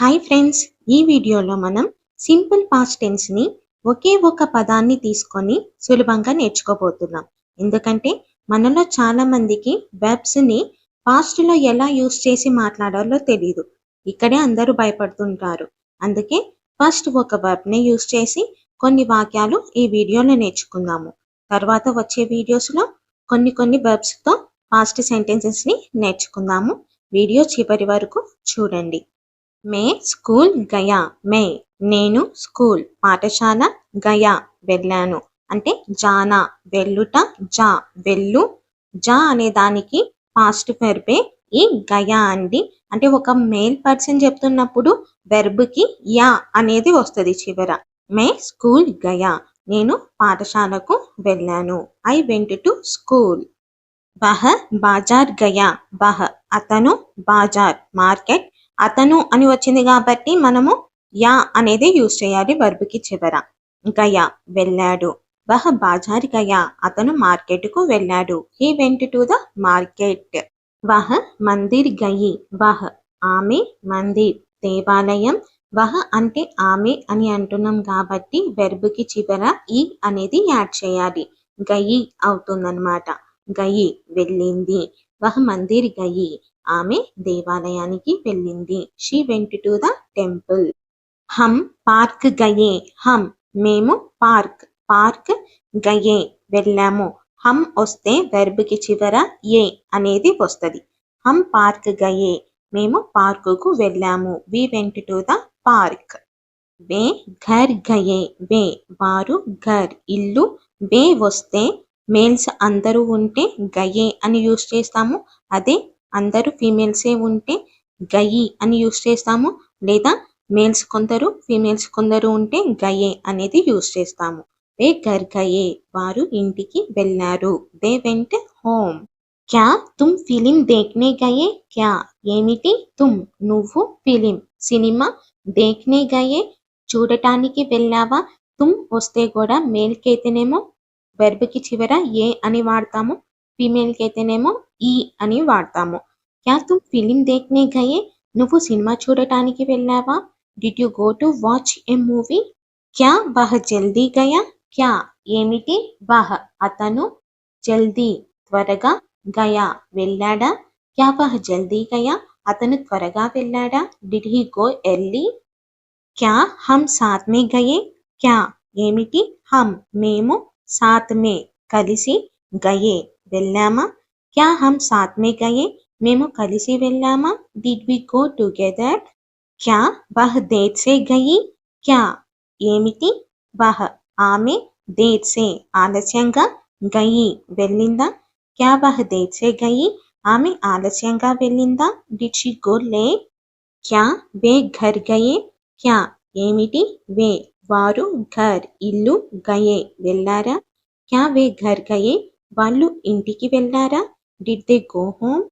Hi friends ఈ వీడియోలో మనం సింపుల్ పాస్ట్ టెన్స్ని ఒకే ఒక పదాన్ని తీసుకొని సులభంగా నేర్చుకోబోతున్నాం. ఎందుకంటే మనలో చాలా మందికి వెబ్స్ని పాస్ట్లో ఎలా యూస్ చేసి మాట్లాడాలో తెలియదు ఇక్కడే అందరూ భయపడుతుంటారు. అందుకే ఫస్ట్ ఒక వెబ్ని యూస్ చేసి కొన్ని వాక్యాలు ఈ వీడియోలో నేర్చుకుందాము. తర్వాత వచ్చే వీడియోస్లో కొన్ని కొన్ని వెబ్స్తో పాస్ట్ సెంటెన్సెస్ని నేర్చుకుందాము. వీడియో చివరి వరకు చూడండి. మే స్కూల్ గయా. మే. నేను స్కూల్. పాఠశాల గయా. వెళ్ళాను. అంటే జానా. వెళ్ళుట జా. వెళ్ళు. జా అనే దానికి పాస్ట్ వెర్బే ఈ గయా అండి. అంటే ఒక మేల్ పర్సన్ చెప్తున్నప్పుడు వెర్బ్కి యా అనేది వస్తుంది చివర. మే స్కూల్ గయా. నేను పాఠశాలకు వెళ్ళాను. I went to school. బహ బాజార్ గయా. బహ అతను బాజార్ మార్కెట్ అతను అని వచ్చింది కాబట్టి మనము యా అనేది యూజ్ చేయాలి వర్బ్కి చివర. గయా వెళ్ళాడు. వహ బాజార్ గయా అతను మార్కెట్కు వెళ్ళాడు. He went to the market వహ మందిర్ గయి. వహ ఆమె మందిర్. దేవాలయం. వహ అంటే ఆమె అని అంటున్నాం కాబట్టి వెర్బ్కి చివర ఈ అనేది యాడ్ చేయాలి. గయి అవుతుందన్నమాట. గయి వెళ్ళింది. వహ మందిర్ గయి. ఆమె దేవాలయానికి వెళ్ళింది. She went to the temple hum park గయే. హమ్ మేము పార్క్. పార్క్ గయే. వెళ్ళాము. హమ్ వస్తే వెర్బ్కి చివర ఏ అనేది వస్తుంది. హమ్ పార్క్ గయే. మేము పార్కుకు వెళ్ళాము. We went to the park వే ఘర్ గయే. వే వారు ఘర్. ఇల్లు వే వస్తే మేల్స్ అందరూ ఉంటే గయే అని యూస్ చేస్తాము. అదే అందరూ ఫీమేల్సే ఉంటే గయి అని యూస్ చేస్తాము. లేదా మేల్స్ కొందరు ఫీమేల్స్ కొందరు ఉంటే గయే అనేది యూస్ చేస్తాము. వే గర్ గయే వారు ఇంటికి వెళ్ళారు. దే వెంట్ హోమ్ క్యా తుమ్ ఫిలిం దేక్నే గయే? క్యా? ఏమిటి? తుమ్ నువ్వు ఫిలిం సినిమా దేక్నే గయే? చూడటానికి వెళ్ళావా? తుమ్ వస్తే కూడా మేల్కి అయితేనేమో వెర్బ్కి చివర ఏ అని వాడతాము. ఫీమేల్కి అయితేనేమో ఈ అని వాడతాము. క్యా తుమ్ ఫిలిం దేఖ్నే గయే? నువ్వు సినిమా చూడటానికి వెళ్ళావా? Did you go to watch a movie క్యా బహ జల్దీ గయా? క్యా ఏమిటి? బహ అతను జల్దీ త్వరగా గయా వెళ్ళాడా? క్యా బహ జల్దీ గయా? అతను త్వరగా వెళ్ళాడా? డిడ్ హీ గో ఎర్లీ క్యా హమ్ సాత్ మే గయే? క్యా ఏమిటి? హమ్ మేము సాత్ మే కలిసి గయే వెళ్ళామా? క్యా హమ్ సాత్ మే గయే మేము కలిసి వెళ్ళామా డిడ్ వి గో టుగెదర్ క్యా వహ్ దేట్ సే గయి క్యా ఏమిటి వహ్ ఆమె దేట్ సే ఆలస్యంగా గయి వెళ్ళిందా క్యా వహ్ దేట్ సే గయి ఆమె ఆలస్యంగా వెళ్ళిందా డిడ్ షీ గో లే క్యా వే ఘర్ గయే క్యా ఏమిటి వే వారు ఘర్ ఇల్లు గయే వెళ్ళారా క్యా వే ఘర్ గయే వాళ్ళు ఇంటికి వెళ్ళారా డిడ్ దే గో హోమ్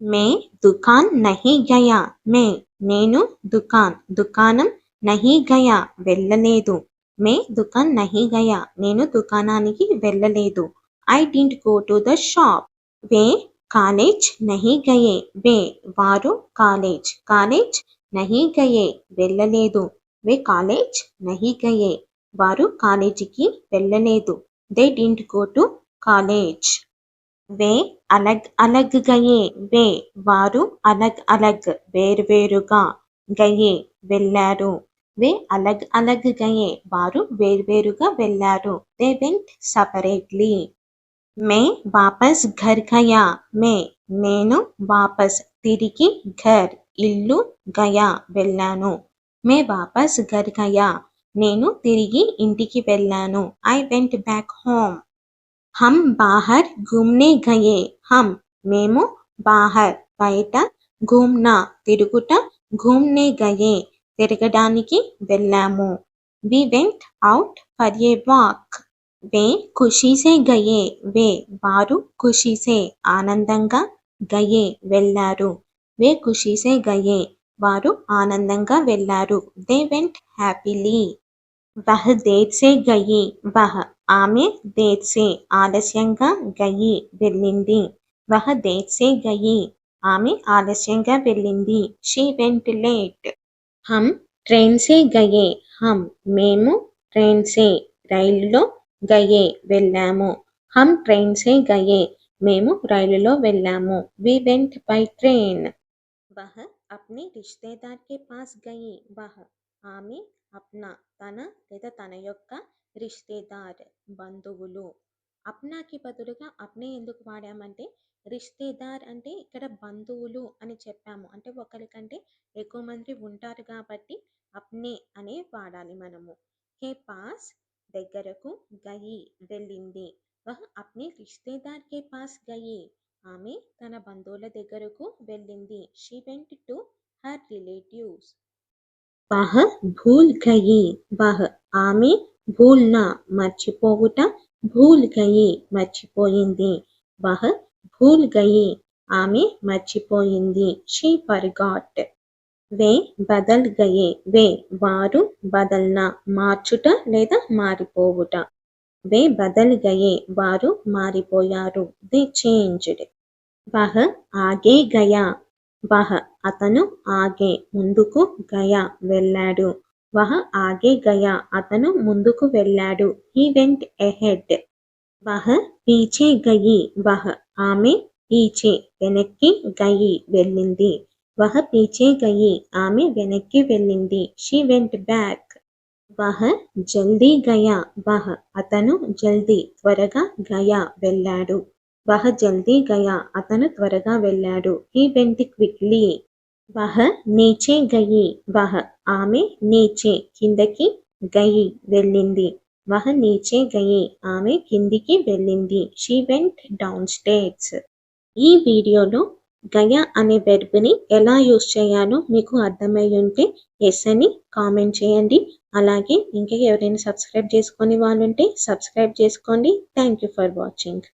మే దుకాన్ నహి గయా. మే నేను దుకాన్ దుకాణం నహి గయా వెళ్ళలేదు. మే దుకాన్ నహి గయా నేను దుకాణానికి వెళ్ళలేదు. I didn't go to the shop. Way college నహి గయే. వే వారు కాలేజ్ కాలేజ్ నహి గయే వెళ్ళలేదు. వే కాలేజ్ నహి గయే వారు కాలేజీకి వెళ్ళలేదు. They didn't go to college. వే అలగ్ అలగ్ గయే వే వారు అలగ్ అలగ్ వేర్వేరుగా గయే వెళ్ళారు. వే అలగ్ అలగ్ గయే వారు వేర్వేరుగా వెళ్ళారు. They vent separately. మే వాపస్ ఘర్ గయా. మే నేను వాపస్ తిరిగి ఘర్ ఇల్లు గయా వెళ్ళాను. మే వాపస్ ఘర్ గయా. నేను తిరిగి ఇంటికి వెళ్ళాను. I went back home. హమ్ బాహర్ ఘూమ్నే గయే. హమ్ మేము బాహర్ బయట ఘూమ్నా తిరుగుట ఘూమ్నే గయే తిరగడానికి వెళ్ళాము. We went out for a walk వే ఖుషీసే గయే. వే వారు ఖుషీసే ఆనందంగా గయే వెళ్ళారు. వే ఖుషీసే గయే వారు ఆనందంగా వెళ్ళారు. దే వెంట్ హ్యాపీలీ వహ్ దేర్సే గయే. వహ్ ఆమె దేర్సే ఆలస్యంగా గయి వెళ్ళింది. వహ దేర్సే గయి ఆమె ఆలస్యంగా వెళ్ళింది. She went late. Hum train సే గయే. హమ్ మేము ట్రైన్ సే రైలులో గయే వెళ్ళాము. హమ్ ట్రైన్ సే గయే. మేము రైలులో వెళ్ళాము. We went by train. వహ అప్ని రిష్తేదార్కి పాస్ గయి. వహ ఆమె అప్నా తన లేదా తన యొక్క రిష్తేదార్ బంధువులు. అప్నాకి బదులుగా అప్నే ఎందుకు వాడామంటే రిష్తేదార్ అంటే ఇక్కడ బంధువులు అని చెప్పాము. అంటే ఒకరికంటే ఎక్కువ మంది ఉంటారు కాబట్టి అప్నే అనే వాడాలి మనము. కే పాస్ దగ్గరకు గయి వెళ్ళింది. వహ అప్నే రిష్తేదార్ కే పాస్ గయి. ఆమె తన బంధువుల దగ్గరకు వెళ్ళింది. She went to her relatives. వహ భూల్ గయి. వహ ఆమె భూల్నా మర్చిపోవుట భూల్ గయి మర్చిపోయింది. వహ భూల్ గయి ఆమె మర్చిపోయింది. She forgot. వే బదల్ గయే వే వారు బదల్నా మార్చుట లేదా మారిపోవుట. వే బదల్ గయే వారు మారిపోయారు. They changed. వహ ఆగే గయా. వహ అతను ఆగే ముందుకు గయా వెళ్ళాడు. వహ ఆగే గయా. అతను ముందుకు వెళ్ళాడు. హీ వెంట్ ఎహెడ్ వహ పీచే గయి. వహ ఆమె పీచే వెనక్కి గయి వెళ్ళింది. వహ పీచే గయి. ఆమె వెనక్కి వెళ్ళింది. షీ వెంట్ బ్యాక్ వహ జల్దీ గయా. వహ అతను జల్దీ త్వరగా గయా వెళ్ళాడు. వహ జల్దీ గయా. అతను త్వరగా వెళ్ళాడు. హీ వెంట్ క్విక్లీ వహ నీచే గయి వహ ఆమె నీచే కిందకి గయి వెళ్ళింది. వహ నీచే గయి ఆమె కిందికి వెళ్ళింది. షీ వెంట్ డౌన్ స్టేట్స్ ఈ వీడియోలో గయ అనే వెర్బ్ని ఎలా యూస్ చేయాలో మీకు అర్థమై ఉంటే ఎస్ అని కామెంట్ చేయండి. అలాగే ఇంకా ఎవరైనా సబ్స్క్రైబ్ చేసుకొని వాళ్ళు ఉంటే సబ్స్క్రైబ్ చేసుకోండి. Thank you for watching